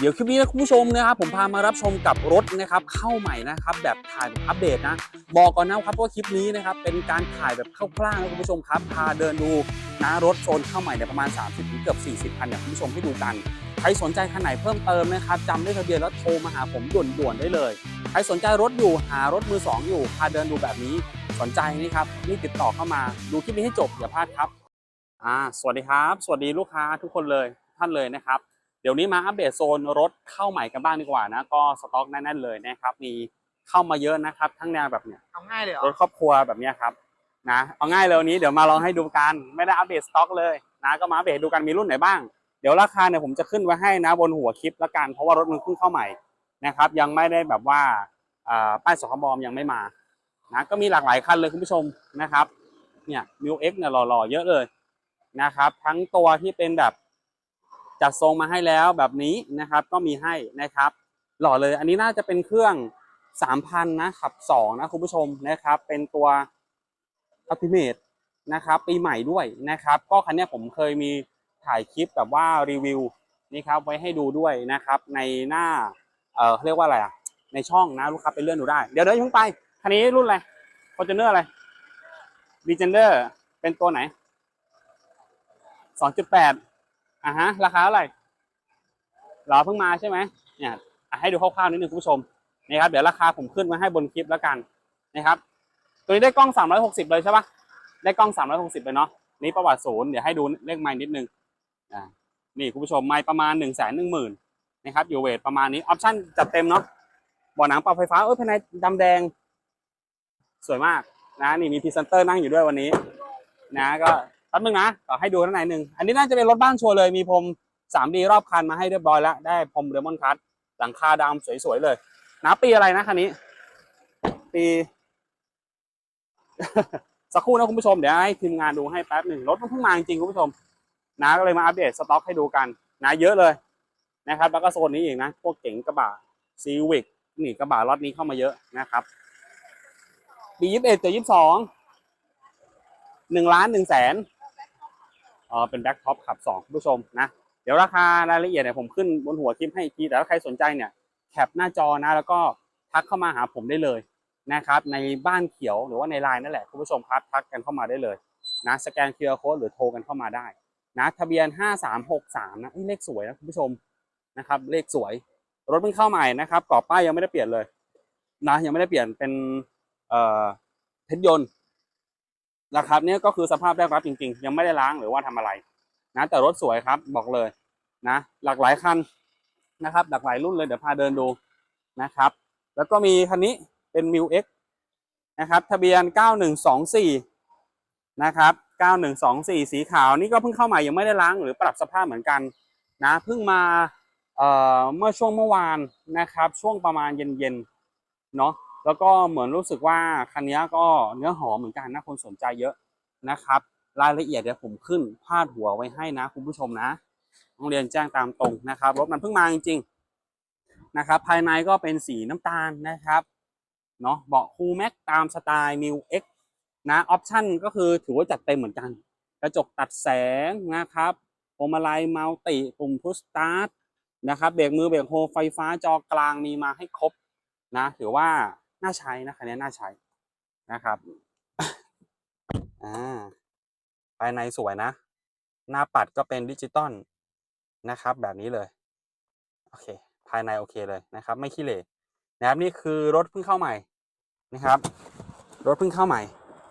เดี๋ยวคลิปนี้นะคุณผู้ชมนะครับผมพามารับชมกับรถนะครับเข้าใหม่นะครับแบบถ่ายแบบอัปเดตนะ บอกก่อนนะครับว่าคลิปนี้นะครับเป็นการถ่ายแบบคร่าวๆนะคุณผู้ชมครับพาเดินดูนะรถโซนเข้าใหม่เนี่ยประมาณ 30ถึงเกือบ40คันเนี่ยคุณผู้ชมให้ดูกันใครสนใจคันไหนเพิ่มเติมนะครับจำเลขทะเบียนแล้วโทรมาหาผมด่วนๆได้เลยใครสนใจรถอยู่หารถมือสองอยู่พาเดินดูแบบนี้สนใจนี่ครับนี่ติดต่อเข้ามาดูคลิปนี้ให้จบอย่าพลาดครับอ่าสวัสดีครับ สวัสดีลูกค้าทุกคนเลยท่านเลยนะครับ เดี๋ยวนี้มาอัปเดตโซนรถเข้าใหม่กันบ้างดีกว่านะ ก็สต็อกแน่นๆเลยนะครับ มีเข้ามาเยอะนะครับ ทั้งแนวแบบเนี้ยเอาง่ายเลยเหรอรถครอบครัวแบบเนี้ยครับนะเอาง่ายเลยวันนี้เดี๋ยวมาลองให้ดูกันไม่ได้อัปเดตสต็อกเลยนะก็มาอัปเดตดูกันมีรุ่นไหนบ้าง เดี๋ยวราคาเนี่ยผมจะขึ้นไว้ให้นะบนหัวคลิปละกันเพราะว่ารถมันเพิ่งเข้าใหม่นะครับ ยังไม่ได้แบบว่าอ่าป้ายสคบอมยังไม่มานะก็มีหลากหลายคันเลยคุณผู้ชมนะครับเนี่ยมิวเอ็กเนี่ยหล่อๆเยอะเลยนะครับ ทั้งตัวที่เป็นแบบ จัดทรงมาให้แล้วแบบนี้นะครับก็มีให้นะครับหล่อเลยอันนี้น่าจะเป็นเครื่อง 3,000 นะขับ 2 นะคุณผู้ชมนะครับ เป็นตัว Ultimate นะครับปีใหม่ด้วยนะครับ ก็คันนี้ผมเคยมีถ่ายคลิปแบบว่ารีวิวนี่ครับไว้ให้ดูด้วยนะครับ ในหน้าเออเรียกว่าอะไรอะในช่องนะลูกค้าไปเลื่อนดูได้ เดี๋ยวเดี๋ยวยุ่งไปคันนี้รุ่นอะไร f o r t u n e r ออะไร d e g e n d e r เป็นตัวไหน 2.8 อะฮะ ราคาเท่าไหร่เราเพิ่งมาใช่ไหมเนี่ยให้ดูคร่าวๆนิดนึงคุณผู้ชมนี่ครับ เดี๋ยวราคาผมขึ้นมาให้บนคลิปแล้วกันนะครับ ตัวนี้ได้กล้อง 360 เลยใช่ปะได้กล้อง 360เลยเนาะนี่ประวัติศูนย์เดี๋ยวให้ดูเลขไม้นิดนึงอ่านี่คุณผู้ชมไม้ประมาณ1 1 0 0 0 0นะครับอยู่เวทประมาณนี้ออปชั่นจัดเต็มเนาะบ่อหนังปรับไฟฟ้าเอ้ยภายในดำแดง สวยมากนะนี่มีพรีเซนเตอร์นั่งอยู่ด้วยวันนี้ นะก็ แป๊บนึงนะขอให้ดูข้างในหนึ่งอันนี้น่าจะเป็นรถบ้านชัวร์เลยมีพรม 3D รอบคันมาให้เรียบร้อยแล้ว ได้พรมเรมอนคัตหลังคาดำสวยๆเลยนะปีอะไรนะคันนี้ ปี สักครู่นะคุณผู้ชมเดี๋ยวให้ทีมงานดูให้แป๊บหนึ่งรถมันเพิ่งมาจริงคุณผู้ชมนะก็เลยมาอัปเดตสต็อกให้ดูกันนะเยอะเลยนะครับ แล้วก็โซนนี้อีกนะ พวกเก๋งกระบะซีวิกนี่กระบะรถนี้เข้ามาเยอะนะครับปียี่สิบเอ็ดกับยี่สิบสองหนึ่งล้านหนึ่งแสน เออเป็นแบ็คท็อปขับสองคุณผู้ชมนะเดี๋ยวราคารายละเอียดเนี่ยผมขึ้นบนหัวคลิปให้อีกทีแต่ถ้าใครสนใจเนี่ยแคปหน้าจอนะแล้วก็ทักเข้ามาหาผมได้เลยนะครับในบ้านเขียวหรือว่าในไลน์นั่นแหละคุณผู้ชมครับทักกันเข้ามาได้เลยนะสแกนเคอร์โค้ดหรือโทรกันเข้ามาได้นะทะเบียน 5363นะเอ้ยเลขสวยนะคุณผู้ชมนะครับเลขสวยรถเพิ่งเข้าใหม่นะครับกรอบป้ายยังไม่ได้เปลี่ยนเลยนะยังไม่ได้เปลี่ยนเป็นเอ่อเพชรยนต์ นะครับเนี่ยก็คือสภาพแรกรับจริง ๆ ยังไม่ได้ล้างหรือว่าทำอะไรนะแต่รถสวยครับบอกเลยนะ หลากหลายคันนะครับ หลากหลายรุ่นเลยเดี๋ยวพาเดินดูนะครับ แล้วก็มีคันนี้เป็น m ิว X นะครับทะเบียน 9124 นะครับ 9124 สีขาวนี่ก็เพิ่งเข้าใหม่ยังไม่ได้ล้างหรือปรับสภาพเหมือนกันนะเพิ่งมาเอ่อเมื่อช่วงเมื่อวานนะครับ ช่วงประมาณเย็นๆเนาะ แล้วก็เหมือนรู้สึกว่าคันนี้ก็เนื้อหอมเหมือนกันนะคนสนใจเยอะนะครับ รายละเอียดเดี๋ยวผมขึ้นพาดหัวไว้ให้นะคุณผู้ชมนะต้องเรียนแจ้งตามตรงนะครับรถมันเพิ่งมาจริงๆนะครับ ภายในก็เป็นสีน้ำตาลนะครับเนาะเบาะคูแม็กตามสไตล์ m ิว X นะออปชั่นก็คือถือว่าจัดเต็มเหมือนกัน กระจกตัดแสงนะครับพวงมาลัยมัลติปุ่มพุชสตาร์ทนะครับเบรกมือเบรกโฮไฟฟ้าจอกลางมีมาให้ครบนะถือว่า น่าใช้นะคันนี้น่าใช้นะครับอ่าภายในสวยนะ หน้าปัดก็เป็นดิจิตอลนะครับ แบบนี้เลย โอเค ภายในโอเคเลยนะครับ ไม่ขี้เหร่นะครับนี่คือรถเพิ่งเข้าใหม่นะครับ รถเพิ่งเข้าใหม่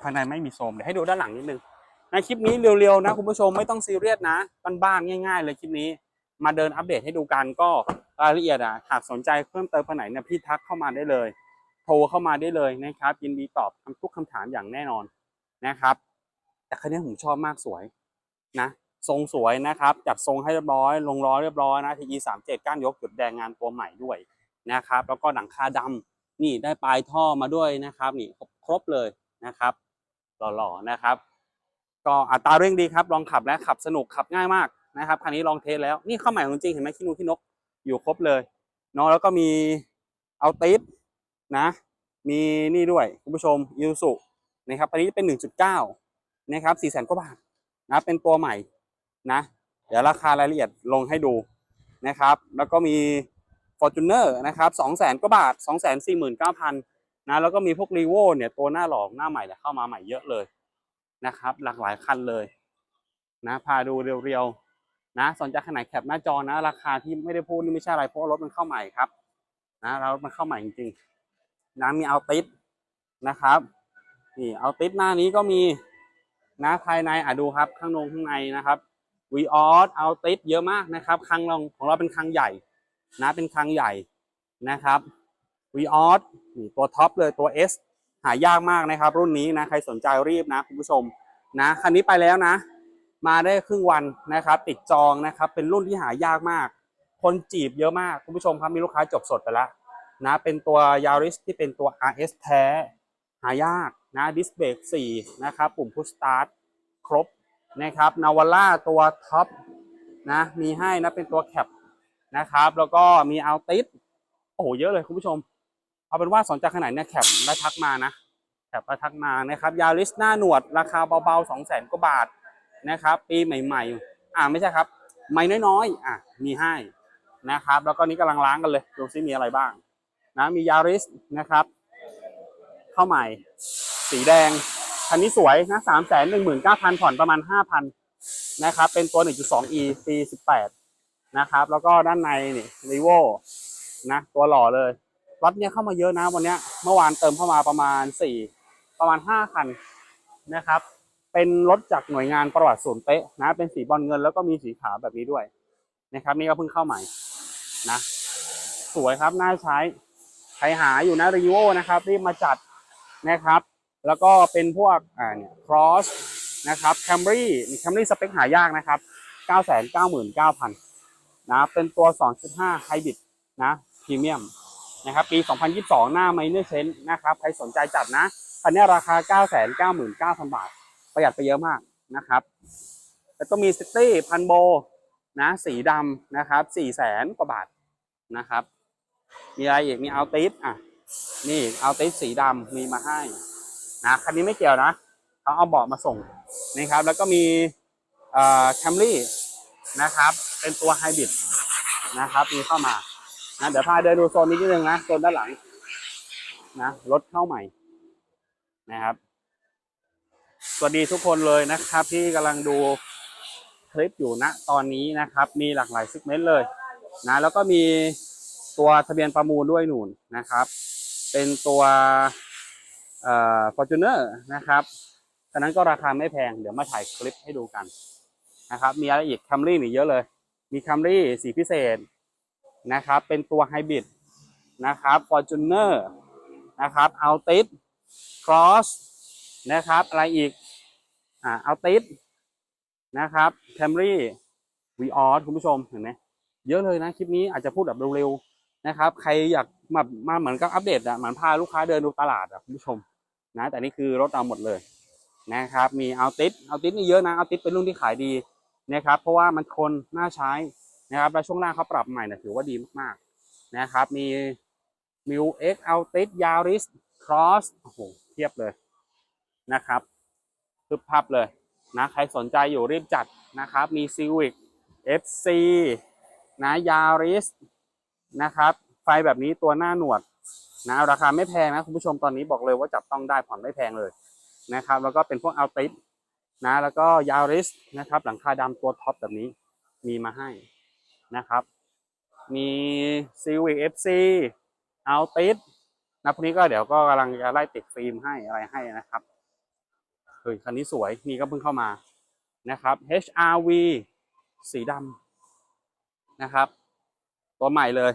ภายในไม่มีโซมเดี๋ยวให้ดูด้านหลังนิดนึงในคลิปนี้เร็วๆนะคุณผู้ชมไม่ต้องซีเรียสนะบ้านๆง่าย ๆ เลยคลิปนี้ มาเดินอัปเดตให้ดูกันก็รายละเอียดอะหากสนใจเพิ่มเติมภายไหนเนี่ยพี่ทักเข้ามาได้เลย ทรเข้ามาได้เลยนะครับ ยินดีตอบทุกคำถามอย่างแน่นอนนะครับ แต่คันนี้ผมชอบมากสวยนะทรงสวยนะครับ จัดทรงให้เรียบร้อย ลงล้อเรียบร้อยนะ TE 3 7ก้านยกจุดแดงงานตัวใหม่ด้วยนะครับ แล้วก็หนังคาดำนี่ได้ปลายท่อมาด้วยนะครับนี่ครบครบเลยนะครับ หล่อๆนะครับ ก็อัตราเร่งดีครับ ลองขับแล้วขับสนุกขับง่ายมากนะครับคันนี้ลองเทสแล้วนี่เข้าใหม่ของจริงเห็นไหมขี้นูขี้นกอยู่ครบเลยเนาะแล้วก็มีเอาติส นะ มีนี่ด้วยคุณผู้ชมยูสุนะครับอันนี้เป็น 1.9 นะครับ4แสนกว่าบาทนะเป็นตัวใหม่นะ เดี๋ยวราคารายละเอียดลงให้ดูนะครับ แล้วก็มี Fortuner นะครับสองแสนกว่าบาทสองแสนสี่หมื่นเก้าพันนะแล้วก็มีพวก r ีโวเนี่ยตัวหน้าหลอกหน้าใหม่เนี่ยเข้ามาใหม่เยอะเลยนะครับ หลากหลายคันเลยนะพาดูเรียวๆนะสนใจขนาดแคปหน้าจอนะ ราคาที่ไม่ได้พูดนี่ไม่ใช่อะไรเพราะรถมันเข้าใหม่ครับนะแล้วรถมันเข้าใหม่จริงๆ นะมีเอาติสนะครับนี่เอาติสหน้านี้ก็มีนะภายในอะดูครับข้างนงข้างในนะครับวีออสเอาติสเยอะมากนะครับคังเราของเราเป็นคังใหญ่นะเป็นคังใหญ่นะครับวีออสนี่ตัวท็อปเลยตัว S หายากมากนะครับรุ่นนี้นะใครสนใจรีบนะคุณผู้ชมนะคันนี้ไปแล้วนะ มาได้ครึ่งวันนะครับ ติดจองนะครับ เป็นรุ่นที่หายากมาก คนจีบเยอะมากคุณผู้ชมครับมีลูกค้าจบสดไปแล้ว นะเป็นตัวยาริสที่เป็นตัว RS แท้ หายากนะดิสเบรก4นะครับปุ่มพุชสตาร์ทครบนะครับนาวาร่าตัวท็อปนะมีให้นะเป็นตัวแคปนะครับแล้วก็มีเอัลติสโอ้โหเยอะเลยคุณผู้ชม เอาเป็นว่าสนใจขนาดเนี้ยแคปแล้ทักมานะแคปแล้ทักมานะครับยาริสหน้าหนวดราคาเบาๆ2 0 0 0 0 0กว่าบาทนะครับปีใหม่ๆอ่าไม่ใช่ครับ ไม่น้อยๆอะมีให้นะครับแล้วก็นี้กำลังล้างกันเลยดูซิมีอะไรบ้าง นะมียาริสนะครับ เข้าใหม่ สีแดง คันนี้สวยนะสามแสนหนึ่งหมื่นเก้าพันผ่อนประมาณห้าพันนะครับ เป็นตัว 1.2e ปี18 นะครับ แล้วก็ด้านในนี่รีโวนะตัวหล่อเลยรถเนี้ยเข้ามาเยอะนะวันเนี้ยเมื่อวานเติมเข้ามาประมาณ 4 ประมาณ 5 คันนะครับ เป็นรถจากหน่วยงานประวัติศูนย์เป๊ะนะ เป็นสีบอลเงินแล้วก็มีสีขาวแบบนี้ด้วยนะครับ นี่ก็เพิ่งเข้าใหม่นะ สวยครับน่าใช้ ใครหาอยู่นะรีโวนะครับรีบมาจัดนะครับ แล้วก็เป็นพวกอ่าเนี่ย cross นะครับ Camry Camry สเปคหายากนะครับ 999,000นะเป็นตัว 2.5 Hybrid นะพรีเมียมนะครับปี 2022 หน้า Minor Change นะครับ ใครสนใจจัดนะคันนี้ราคา 999,000 บาท ประหยัดไปเยอะมากนะครับแล้วก็มีซิตี้พันโบนะสีดำนะครับ 400,000 กว่าบาทนะครับ มีอะไรอีกมีเอาติสอะ นี่เอาติสสีดำมีมาให้นะคันนี้ไม่เกี่ยวนะเขาเอาเบาะมาส่งนะครับ แล้วก็มีเอ่อแคมรี่นะครับ เป็นตัวไฮบริดนะครับ มีเข้ามานะเดี๋ยวพาเดินดูโซนนี้นิดนึงนะโซนด้านหลังนะรถเข้าใหม่นะครับ สวัสดีทุกคนเลยนะครับ ที่กำลังดูคลิปอยู่ณตอนนี้นะครับ มีหลากหลายซิกเมนต์เลยนะแล้วก็มี ตัวทะเบียนประมูลด้วยหนุนนะครับ เป็นตัวเอ่อ Fortuner นะครับฉะนั้นก็ราคาไม่แพง เดี๋ยวมาถ่ายคลิปให้ดูกันนะครับ มีอะไรอีก Camry มีเยอะเลย มี Camry สีพิเศษนะครับ เป็นตัวไฮบริดนะครับ Fortuner นะครับ Altis Cross นะครับ อะไรอีกอ่า Altis นะครับ Camry v ีออคุณผู้ชมเห็นไหมเยอะเลยนะ คลิปนี้อาจจะพูดแบบเร็วๆ นะครับ ใครอยากมามาเหมือนกับอัปเดตอะเหมือนพาลูกค้าเดินดูตลาดอะคุณผู้ชมนะ แต่นี่คือรถเราหมดเลยนะครับ มีเอัลติสอัลติสนี่เยอะนะเอัลติสเป็นรุ่นที่ขายดีนะครับ เพราะว่ามันทนน่าใช้นะครับและช่วงล่างเขาปรับใหม่นี่ยถือว่าดีมากๆนะครับ มีมิวเอ็กเอัลติสยาริสครอสโอ้โหเทียบเลยนะครับพึบพับเลยนะใครสนใจอยู่รีบจัดนะครับ มีซีวิก FC นะยาริส นะครับ ไฟแบบนี้ตัวหน้าหนวดนะราคาไม่แพงนะคุณผู้ชมตอนนี้บอกเลยว่าจับต้องได้ผ่อนไม่แพงเลยนะครับ แล้วก็เป็นพวกเอัลติสนะแล้วก็ยาริสนะครับ หลังคาดำตัวท็อปแบบนี้มีมาให้นะครับ มีซีวิกเอฟซีเอัลติสนะพวกนี้ก็เดี๋ยวก็กำลังจะไล่ติดฟิล์มให้อะไรให้นะครับเฮ้ยคันนี้สวยนี่ก็เพิ่งเข้ามานะครับ HRV สีดำนะครับ ตัวใหม่เลย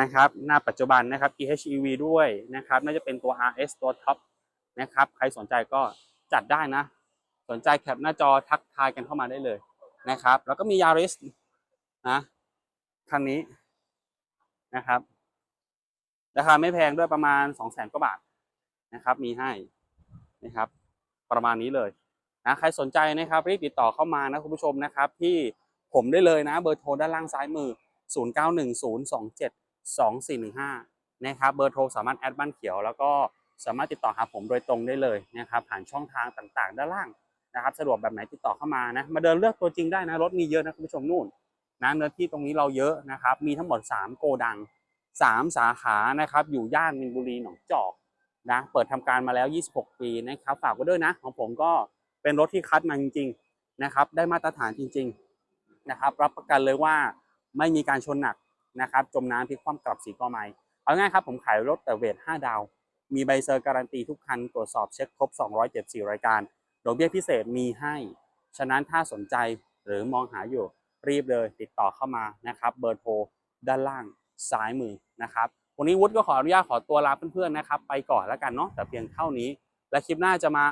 นะครับ หน้าปัจจุบันนะครับ EHEV ด้วยนะครับ น่าจะเป็นตัว RS ตัวท็อปนะครับ ใครสนใจก็จัดได้นะ สนใจแคปหน้าจอทักทายกันเข้ามาได้เลยนะครับ แล้วก็มี Yaris นะคันนี้นะครับ ราคาไม่แพงด้วยประมาณ2 0 0 0 0 0กว่าบาทนะครับ มีให้นะครับ ประมาณนี้เลยนะใครสนใจนะครับรีบติดต่อเข้ามานะคุณผู้ชมนะครับ ที่ผมได้เลยนะ เบอร์โทรด้านล่างซ้ายมือ 0910272415 นะครับ เบอร์โทรสามารถแอดบ้านเขียว แล้วก็สามารถติดต่อหาผมโดยตรงได้เลยนะครับ ผ่านช่องทางต่างๆ ด้านล่างนะครับ สะดวกแบบไหนติดต่อเข้ามานะ มาเดินเลือกตัวจริงได้นะ รถมีเยอะนะคุณผู้ชมนู่นนะเนื้อที่ตรงนี้เราเยอะนะครับ มีทั้งหมด 3 โกดัง 3 สาขานะครับ อยู่ย่านมินบุรีหนองจอกนะ เปิดทำการมาแล้ว 26 ปีนะครับ ฝากไว้ด้วยนะ ของผมก็เป็นรถที่คัดมาจริงๆนะครับ ได้มาตรฐานจริง ๆนะครับ รับประกันเลยว่า ไม่มีการชนหนักนะครับจมน้ำพลิกคว่ำกลับสีกอไม้เอาง่ายครับผมขายรถแต่เวท5ดาว มีใบเซอร์การันตีทุกคันตรวจสอบเช็คครบ 274 รายการดอกเบี้ยพิเศษมีให้ ฉะนั้นถ้าสนใจหรือมองหาอยู่รีบเลยติดต่อเข้ามานะครับเบอร์โทรด้านล่างซ้ายมือนะครับวันนี้วุฒิก็ขออนุญาตขอตัวลาเพื่อนๆนะครับไปก่อนแล้วกันเนาะแต่เพียงเท่านี้ และคลิปหน้าจะมา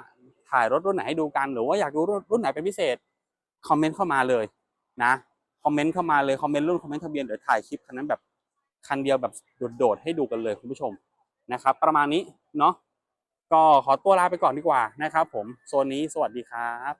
ถ่ายรถรุ่นไหนให้ดูกัน หรือว่าอยากดูรุ่นไหนเป็นพิเศษคอมเมนต์เข้ามาเลยนะ คอมเมนต์เข้ามาเลยคอมเมนต์รุ่นคอมเมนต์ทะเบียนเดี๋ยวถ่ายคลิปคันนั้นแบบคันเดียวแบบโดดๆให้ดูกันเลยคุณผู้ชมนะครับ ประมาณนี้เนาะก็ขอตัวลาไปก่อนดีกว่านะครับผมโซนนี้สวัสดีครับ